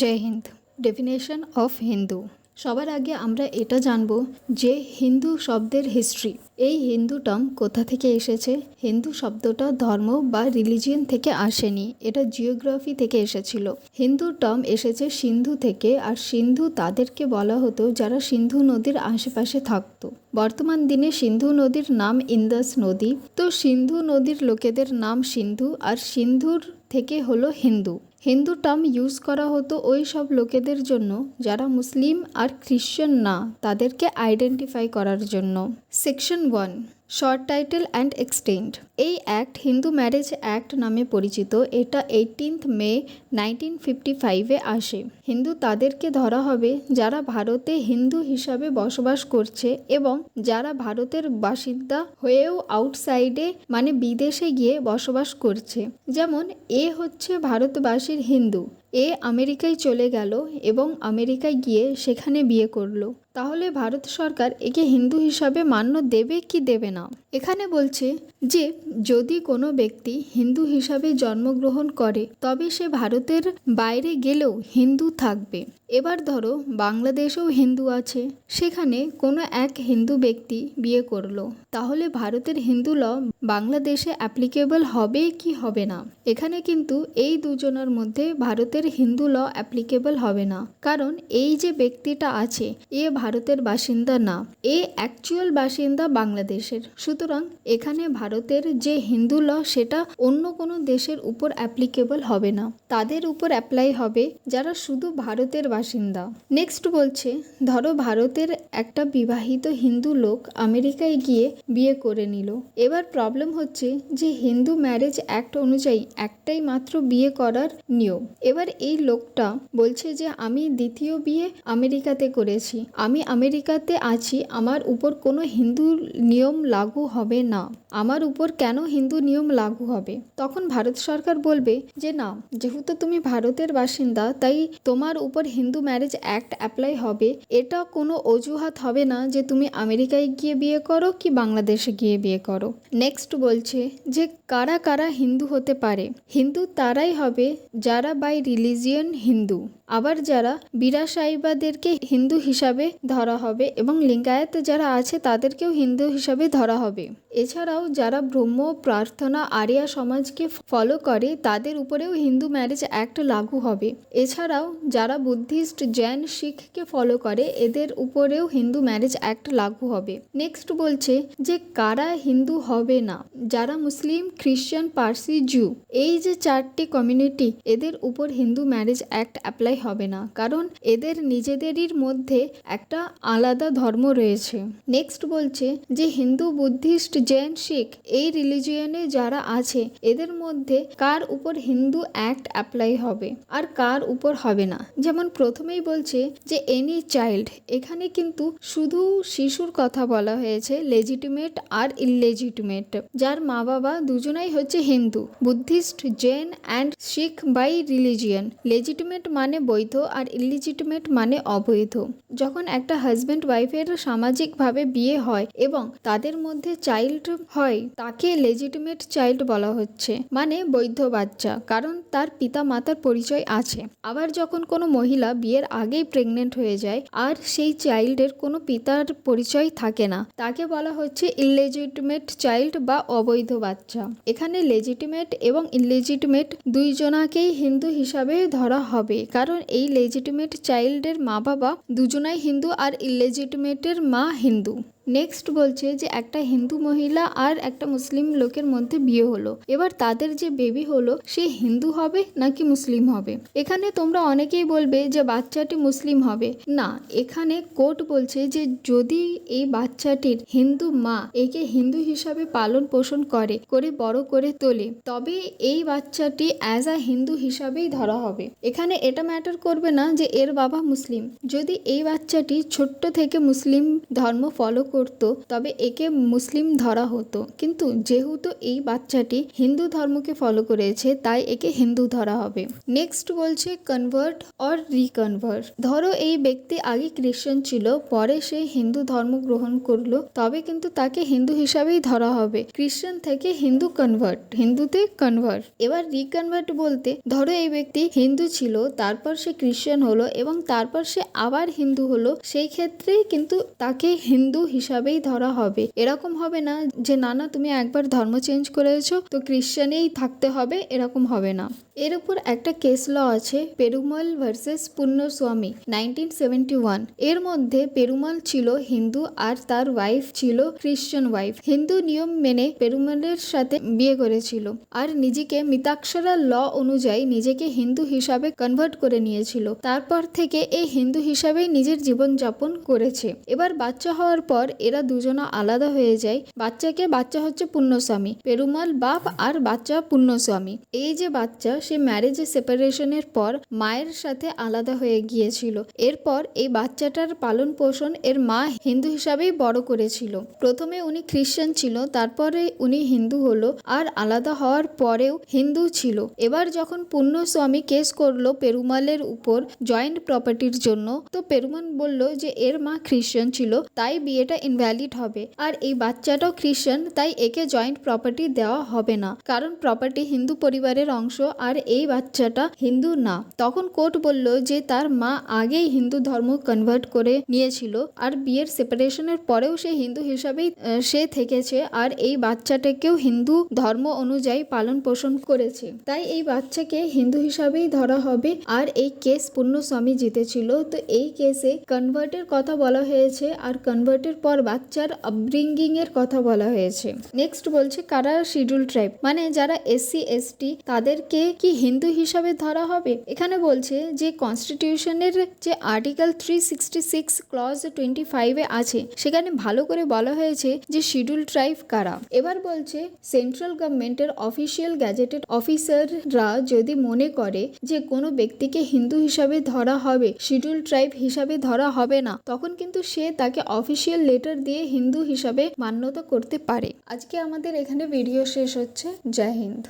Joy Hind. Definition of Hindu সবার আগে আমরা এটা জানব যে হিন্দু শব্দের হিস্ট্রি এই হিন্দু টার্ম কোথা থেকে এসেছে? হিন্দু শব্দটা ধর্ম বা রিলিজিয়ন থেকে আসেনি। এটা জিওগ্রাফি থেকে এসেছিল। হিন্দু টার্ম এসেছে সিন্ধু থেকে, আর সিন্ধু তাদেরকে বলা হতো যারা সিন্ধু নদীর আশেপাশে থাকতো। বর্তমান দিনে সিন্ধু নদীর নাম ইন্দাস নদী। তো সিন্ধু নদীর লোকেদের নাম সিন্ধু, আর সিন্ধুর থেকে হলো হিন্দু। হিন্দু টার্ম ইউজ করা হতো ওই সব লোকেদের জন্য যারা মুসলিম আর খ্রিশ্চান না, তাদেরকে আইডেন্টিফাই করার জন্য। Section one short title and extend এই অ্যাক্ট হিন্দু ম্যারেজ অ্যাক্ট নামে পরিচিত। এটা এইটিনথ মে নাইনটিন ফিফটি ফাইভে আসে। হিন্দু তাদেরকে ধরা হবে যারা ভারতে হিন্দু হিসাবে বসবাস করছে এবং যারা ভারতের বাসিন্দা হয়েও আউটসাইডে মানে বিদেশে গিয়ে বসবাস করছে। যেমন, এ হচ্ছে ভারতবাসীর হিন্দু। এ আমেরিকায় চলে গেল এবং আমেরিকায় গিয়ে সেখানে বিয়ে করল। তাহলে ভারত সরকার একে হিন্দু হিসাবে মান্য দেবে কি দেবে না? এখানে বলছে যে, যদি কোনো ব্যক্তি হিন্দু হিসাবে জন্মগ্রহণ করে, তবে সে ভারতের বাইরে গেলেও হিন্দু থাকবে। এবার ধরো বাংলাদেশেও হিন্দু আছে, সেখানে কোনো এক হিন্দু ব্যক্তি বিয়ে করল, তাহলে ভারতের হিন্দু ল বাংলাদেশে অ্যাপ্লিকেবল হবে কি হবে না? এখানে কিন্তু এই দুজনের মধ্যে ভারতের হিন্দু ল অ্যাপ্লিকেবল হবে না। কারণ এই যে ব্যক্তিটা আছে, এ ভারতের বাসিন্দা না। এ অ্যাকচুয়াল বাসিন্দা বাংলাদেশের। সুতরাং এখানে ভারতের যে হিন্দু ল, সেটা অন্য কোনো দেশের উপর অ্যাপ্লিকেবল হবে না। তাদের উপর অ্যাপ্লাই হবে যারা শুধু ভারতের বাসিন্দা। নেক্সট বলছে, ধরো ভারতের একটা বিবাহিত হিন্দু লোক আমেরিকায় গিয়ে বিয়ে করে নিল। এবার প্রবলেম হচ্ছে যে হিন্দু ম্যারেজ অ্যাক্ট অনুযায়ী একটাই মাত্র বিয়ে করার নিয়ম। এবার এই লোকটা বলছে যে, আমি দ্বিতীয় বিয়ে আমেরিকাতে করেছি। আমেরিকাতে আছি আমার উপর কোনো হিন্দু নিয়ম লাগু হবে না। আমার উপর কেন হিন্দু নিয়ম লাগু হবে? তখন ভারত সরকার বলবে, যে না, যেহেতু তুমি ভারতের বাসিন্দা, তাই তোমার উপর হিন্দু ম্যারেজ অ্যাক্ট অ্যাপ্লাই হবে। এটা কোনো অজুহাত হবে না যে তুমি আমেরিকায় গিয়ে বিয়ে করো কি বাংলাদেশে গিয়ে বিয়ে করো। নেক্সট বলছে, যে কারা কারা হিন্দু হতে পারে? হিন্দু তারাই হবে যারা বাই রিলিজিয়ন হিন্দু। আবার যারা বিরাসাইবাদেরকে হিন্দু হিসাবে ধরা হবে এবং লিঙ্গায়ত যারা আছে তাদেরকেও হিন্দু হিসাবে ধরা হবে। এছাড়াও যারা ব্রহ্ম, প্রার্থনা, আরিয়া সমাজকে ফলো করে, তাদের উপরেও হিন্দু ম্যারেজ অ্যাক্ট লাগু হবে। এছাড়াও যারা বুদ্ধিস্ট জৈন শিখকে ফলো করে, এদের উপরেও হিন্দু ম্যারেজ অ্যাক্ট লাগু হবে। নেক্সট বলছে যে কারা হিন্দু হবে না? যারা মুসলিম খ্রিশ্চান পার্সি জু এই যে চারটি কমিউনিটি এদের উপর হিন্দু ম্যারেজ অ্যাক্ট অ্যাপ্লাই হবে না। কারণ এদের নিজেদেরই মধ্যে একটা আলাদা ধর্ম রয়েছে। নেক্সট বলছে যে হিন্দু বুদ্ধিস্ট জৈন শিখ এই রিলিজিয়নে যারা আছে, এদের মধ্যে কার উপর হিন্দু অ্যাক্ট অ্যাপ্লাই হবে আর কার উপর হবে না? যেমন প্রথমেই বলছে যে এনি চাইল্ড এখানে কিন্তু শুধু শিশুর কথা বলা হয়েছে লেজিটিমেট আর ইললেজিটিমেট যার মা বাবা দুজনাই হচ্ছে Hindu. Buddhist, Jain and Sikh by religion legitimate মানে বৈধ আর ইলিজিটিমেট মানে অবৈধ। যখন একটা হাজব্যান্ড ওয়াইফের সামাজিকভাবে বিয়ে হয় এবং তাদের মধ্যে চাইল্ড হয়, তাকে লেজিটিমেট চাইল্ড বলা হচ্ছে মানে বৈধ বাচ্চা, কারণ তার পিতা মাতার পরিচয় আছে। আবার যখন কোনো মহিলা বিয়ের আগেই প্রেগনেন্ট হয়ে যায়, আর সেই চাইল্ডের কোনো পিতার পরিচয় থাকে না, তাকে বলা হচ্ছে ইললেজিটিমেট চাইল্ড বা অবৈধ বাচ্চা। এখানে লেজিটিমেট এবং ইললেজিটিমেট দুইজনাকেই হিন্দু হিসাবে ধরা হবে, কারণ এই লেজিটিমেট চাইল্ডের মা বাবা দুজনাই হিন্দু আর ইললেজিটিমেটের মা হিন্দু। নেক্সট বলছে যে একটা হিন্দু মহিলা আর একটা মুসলিম লোকের মধ্যে বিয়ে হলো। এবার তাদের যে বেবি হলো, সে হিন্দু হবে নাকি মুসলিম হবে? এখানে তোমরা অনেকেই বলবে যে বাচ্চাটি মুসলিম হবে। না, এখানে কোর্ট বলছে যে যদি এই বাচ্চাটির হিন্দু মা একে হিন্দু হিসাবে পালন পোষণ করে করে বড় করে তোলে, তবে এই বাচ্চাটি অ্যাজ আ হিন্দু হিসাবেই ধরা হবে। এখানে এটা ম্যাটার করবে না যে এর বাবা মুসলিম। যদি এই বাচ্চাটি ছোট্ট থেকে মুসলিম ধর্ম ফলো করত, তবে একে মুসলিম ধরা হতো। কিন্তু যেহেতু এই বাচ্চাটি হিন্দু ধর্মকে ফলো করেছে, তাই একে হিন্দু ধরা হবে। নেক্সট বলছে কনভার্ট অর রিকনভার্ট ধরো এই ব্যক্তি আগে খ্রিস্টান ছিল, পরে সে হিন্দু ধর্ম গ্রহণ করল, তবে কিন্তু তাকে হিন্দু হিসাবেই ধরা হবে। খ্রিস্টান থেকে হিন্দু কনভার্ট হিন্দুতে কনভার্ট এবার রিকনভার্ট বলতে, ধরো এই ব্যক্তি হিন্দু ছিল, তারপর সে খ্রিস্টান হলো এবং তারপর সে আবার হিন্দু হলো, সেই ক্ষেত্রে কিন্তু তাকে হিন্দু হিসাবেই ধরা হবে। এরকম হবে না যে, না না, তুমি একবার ধর্ম চেঞ্জ করেছ, তো খ্রিস্টানেই থাকতে হবে, এরকম হবে না। এর উপর একটা কেস ল আছে Perumal versus Punyaswami nineteen seventy ওয়ানের মধ্যে পেরুমল ছিল হিন্দু আর তার ওয়াইফ ছিল খ্রিস্টান ওয়াইফ হিন্দু নিয়ম মেনে পেরুমলের সাথে বিয়ে করেছিল আর নিজেকে মিতাক্ষরা ল অনুযায়ী নিজেকে হিন্দু হিসাবে কনভার্ট করে নিয়েছিল। তারপর থেকে এই হিন্দু হিসাবেই নিজের জীবনযাপন করেছে। এবার বাচ্চা হওয়ার পর এরা দুজনা আলাদা হয়ে যায়। বাচ্চাকে বাচ্চা হচ্ছে পুণ্যস্বামী, পেরুমাল বাপ আর বাচ্চা পুণ্যস্বামী। এই যে বাচ্চা, সে ম্যারেজ সেপারেশনের পর মায়ের সাথে আলাদা হয়ে গিয়েছিল। এরপর এই বাচ্চাটার পালন পোষণ এর মা হিন্দু হিসাবেই বড় করেছিল। প্রথমে উনি খ্রিস্টান ছিল, তারপরে উনি হিন্দু হলো আর আলাদা হওয়ার পরেও হিন্দু ছিল। এবার যখন পুণ্যস্বামী কেস করল পেরুমালের উপর জয়েন্ট প্রপার্টির জন্য, তো পেরুমাল বলল যে, এর মা খ্রিস্টান ছিল, তাই বিয়েটা ইনভ্যালিড হবে। আর এই বাচ্চাটাও খ্রিস্টান তাই একে জয়েন্ট প্রপার্টি দেওয়া হবে না। কারণ প্রপার্টি হিন্দু পরিবারের অংশ আর এই বাচ্চাটা হিন্দু না। তখন কোর্ট বলল যে তার মা আগেই হিন্দু ধর্ম কনভার্ট করে নিয়েছিল আর বিয়ের সেপারেশনের পরেও সে হিন্দু হিসাবেই সে থেকেছে আর এই বাচ্চাটাকেও হিন্দু ধর্ম অনুযায়ী পালন পোষণ করেছে। তাই এই বাচ্চাকে হিন্দু হিসাবেই ধরা হবে আর এই কেস পুণ্যস্বামী জিতেছিল। তো এই কেসে কনভার্টের কথা বলা হয়েছে আর কনভার্টের পর বাচ্চার আপব্রিঙ্গিং এর কথা বলা হয়েছে। নেক্সট বলছে, কারা শিডিউল ট্রাইব মানে যারা এসসি এসটি তাদেরকে কি হিন্দু হিসাবে ধরা হবে? এখানে বলছে যে কনস্টিটিউশনের যে article three sixty six clause twenty ফাইভে আছে, সেখানে ভালো করে বলা হয়েছে যে শিডিউল ট্রাইব কারা? এবার বলছে সেন্ট্রাল গভর্নমেন্টের অফিসিয়াল গ্যাজেটেড অফিসাররা যদি মনে করে যে, কোনো ব্যক্তিকে হিন্দু হিসাবে ধরা হবে শিডিউল ট্রাইব হিসাবে ধরা হবে না, তখন কিন্তু সে তাকে অফিসিয়াল লেটার দিয়ে হিন্দু হিসাবে মান্যতা করতে পারে। আজকে আমাদের এখানে ভিডিও শেষ হচ্ছে। জয় হিন্দ।